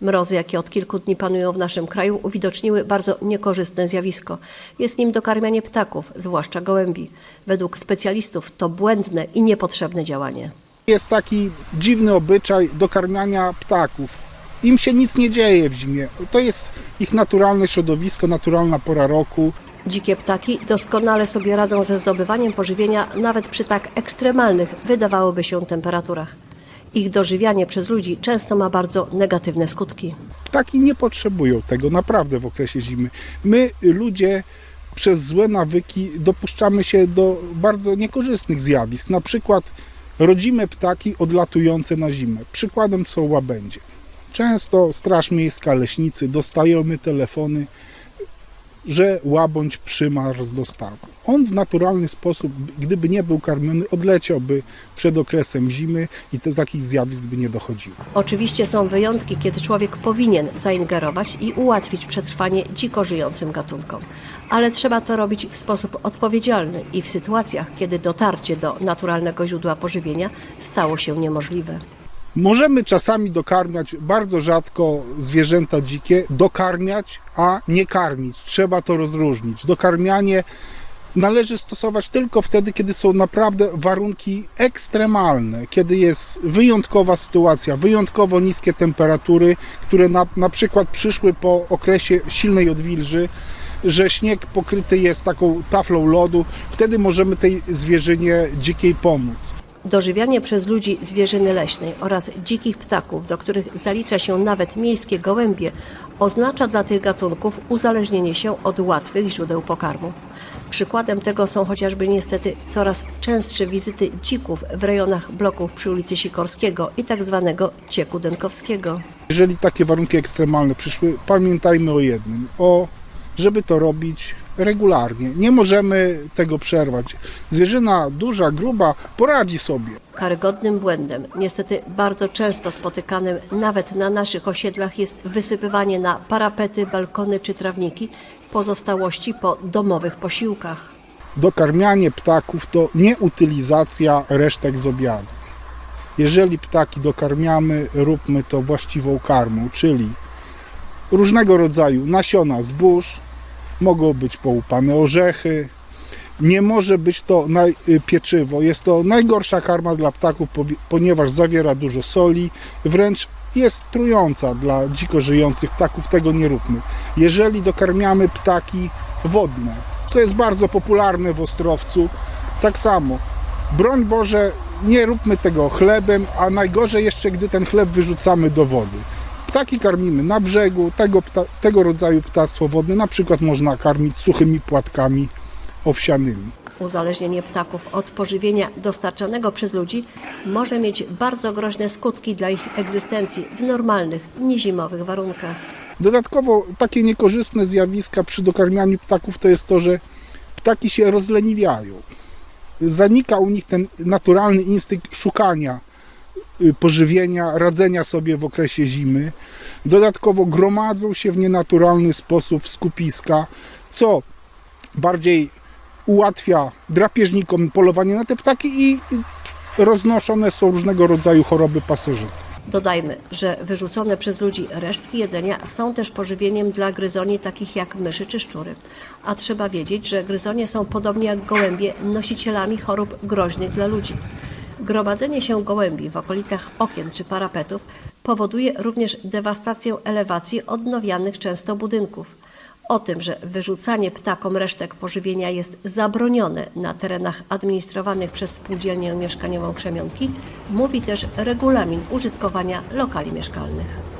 Mrozy, jakie od kilku dni panują w naszym kraju, uwidoczniły bardzo niekorzystne zjawisko. Jest nim dokarmianie ptaków, zwłaszcza gołębi. Według specjalistów to błędne i niepotrzebne działanie. Jest taki dziwny obyczaj dokarmiania ptaków. Im się nic nie dzieje w zimie. To jest ich naturalne środowisko, naturalna pora roku. Dzikie ptaki doskonale sobie radzą ze zdobywaniem pożywienia nawet przy tak ekstremalnych, wydawałoby się, temperaturach. Ich dożywianie przez ludzi często ma bardzo negatywne skutki. Ptaki nie potrzebują tego naprawdę w okresie zimy. My, ludzie, przez złe nawyki dopuszczamy się do bardzo niekorzystnych zjawisk. Na przykład rodzime ptaki odlatujące na zimę. Przykładem są łabędzie. Często Straż Miejska, leśnicy dostajemy telefony, że łabędź przymarz do stawu. On w naturalny sposób, gdyby nie był karmiony, odleciałby przed okresem zimy i do takich zjawisk by nie dochodziło. Oczywiście są wyjątki, kiedy człowiek powinien zaingerować i ułatwić przetrwanie dziko żyjącym gatunkom. Ale trzeba to robić w sposób odpowiedzialny i w sytuacjach, kiedy dotarcie do naturalnego źródła pożywienia stało się niemożliwe. Możemy czasami dokarmiać, bardzo rzadko zwierzęta dzikie, dokarmiać, a nie karmić. Trzeba to rozróżnić. Dokarmianie należy stosować tylko wtedy, kiedy są naprawdę warunki ekstremalne, kiedy jest wyjątkowa sytuacja, wyjątkowo niskie temperatury, które na, na przykład przyszły po okresie silnej odwilży, że śnieg pokryty jest taką taflą lodu, wtedy możemy tej zwierzynie dzikiej pomóc. Dożywianie przez ludzi zwierzyny leśnej oraz dzikich ptaków, do których zalicza się nawet miejskie gołębie, oznacza dla tych gatunków uzależnienie się od łatwych źródeł pokarmu. Przykładem tego są chociażby niestety coraz częstsze wizyty dzików w rejonach bloków przy ulicy Sikorskiego i tak zwanego cieku denkowskiego. Jeżeli takie warunki ekstremalne przyszły, pamiętajmy o jednym, o żeby to robić regularnie. Nie możemy tego przerwać. Zwierzyna duża, gruba poradzi sobie. Karygodnym błędem, niestety bardzo często spotykanym nawet na naszych osiedlach, jest wysypywanie na parapety, balkony czy trawniki pozostałości po domowych posiłkach. Dokarmianie ptaków to nie utylizacja resztek z obiadu. Jeżeli ptaki dokarmiamy, róbmy to właściwą karmą, czyli różnego rodzaju nasiona zbóż, mogą być połupane orzechy. Nie może być to y, pieczywo. Jest to najgorsza karma dla ptaków, ponieważ zawiera dużo soli, wręcz jest trująca dla dziko żyjących ptaków. Tego nie róbmy. Jeżeli dokarmiamy ptaki wodne, co jest bardzo popularne w Ostrowcu, tak samo. Broń Boże, nie róbmy tego chlebem, a najgorzej jeszcze, gdy ten chleb wyrzucamy do wody. Ptaki karmimy na brzegu, tego, pta, tego rodzaju ptactwo wodne na przykład można karmić suchymi płatkami owsianymi. Uzależnienie ptaków od pożywienia dostarczanego przez ludzi może mieć bardzo groźne skutki dla ich egzystencji w normalnych, niezimowych warunkach. Dodatkowo takie niekorzystne zjawiska przy dokarmianiu ptaków to jest to, że ptaki się rozleniwiają. Zanika u nich ten naturalny instynkt szukania pożywienia, radzenia sobie w okresie zimy. Dodatkowo gromadzą się w nienaturalny sposób w skupiska, co bardziej ułatwia drapieżnikom polowanie na te ptaki i roznoszone są różnego rodzaju choroby pasożyty. Dodajmy, że wyrzucone przez ludzi resztki jedzenia są też pożywieniem dla gryzoni takich jak myszy czy szczury. A trzeba wiedzieć, że gryzonie są podobnie jak gołębie nosicielami chorób groźnych dla ludzi. Gromadzenie się gołębi w okolicach okien czy parapetów powoduje również dewastację elewacji odnowianych często budynków. O tym, że wyrzucanie ptakom resztek pożywienia jest zabronione na terenach administrowanych przez spółdzielnię mieszkaniową Krzemionki, mówi też regulamin użytkowania lokali mieszkalnych.